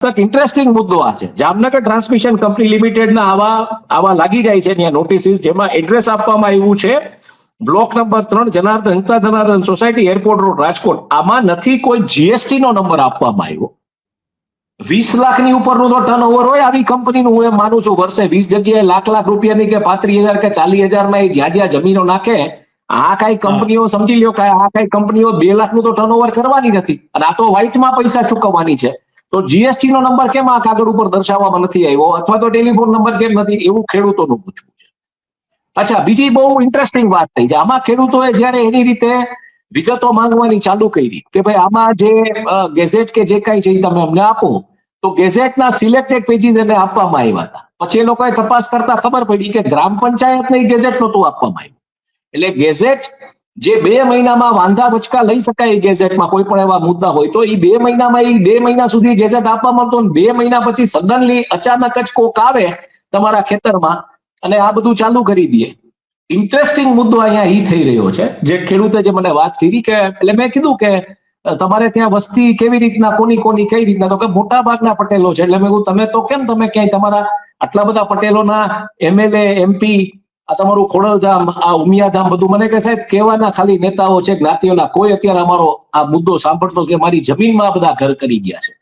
Interesting મુદ્દો આ છે. જામનગર ટ્રાન્સમિશન કંપની લિમિટેડના આવા આવા લાગી જાય છે ત્યાં નોટિસીસ જેમાં એડ્રેસ આપવામાં આવ્યું છે. બ્લોક નંબર ત્રણ જનાર્દન હિંસા Janardan society airport road Rajkot. આમાં નથી કોઈ જીએસટી નો નંબર આપવામાં આવ્યો. વીસ લાખની ઉપરનું તો ટર્ન ઓવર હોય આવી કંપનીનું હું એમ માનું છું વર્ષે વીસ જગ્યાએ લાખ લાખ રૂપિયાની કે પાંત્રીસ હજાર કે ચાલીસ હજારમાં એ જ્યાં જ્યાં જમીનો નાખે આ કઈ કંપનીઓ સમજી લ્યો કે આ કઈ કંપનીઓ બે લાખનું તો ટર્નઓવર કરવાની નથી. અને આ તો વ્હાઇટમાં પૈસા ચૂકવવાની છે. તો જીએસટી નો નંબર કેમ આ કાગળ ઉપર દર્શાવવામાં નથી આવ્યો? અથવા તો ટેલિફોન નંબર કેમ નથી? એવું ખેડૂતોનું પૂછવું છે. અચ્છા, બીજી બહુ ઇન્ટરેસ્ટિંગ વાત થઈ છે. આમાં ખેડૂતોએ જ્યારે એની રીતે વિગતો માંગવાની ચાલુ કરી કે ભાઈ આમાં જે ગેઝેટ કે જે કઈ છે એ તમે અમને આપો, તો ગેઝેટના સિલેક્ટેડ પેજીસ એને આપવામાં આવ્યા હતા. પછી એ લોકોએ તપાસ કરતા ખબર પડી કે ગ્રામ પંચાયતને ગેઝેટ નહોતું આપવામાં આવ્યું. એટલે ગેઝેટ જે બે મહિનામાં વાંધા વચકા લઈ શકાય ગેઝેટમાં કોઈ પણ એવા મુદ્દા હોય, તો એ બે મહિનામાં એ બે મહિના સુધી ગેઝેટ આપવામાં આવતો બે મહિના પછી સડનલી અચાનક જ કોક આવે તમારા ખેતરમાં અને આ બધું ચાલુ કરી દે. ઇન્ટરેસ્ટિંગ મુદ્દો અહીંયા એ થઈ રહ્યો છે. જે ખેડૂતે જે મને વાત કરી કે, એટલે મેં કીધું કે તમારે ત્યાં વસ્તી કેવી રીતના, કોની કોની, કઈ રીતના? તો કે મોટા ભાગના પટેલો છે. એટલે મેં કહું તમે તો કેમ, તમે ક્યાંય તમારા આટલા બધા પટેલોના એમએલએ એમપી આ તમારું ખોડલધામ, આ ઉમિયાધામ બધું મને કે સાહેબ કેવાના ખાલી નેતાઓ છે, જ્ઞાતિઓના. કોઈ અત્યારે અમારો આ મુદ્દો સાંભળતો કે મારી જમીનમાં બધા ઘર કરી ગયા છે.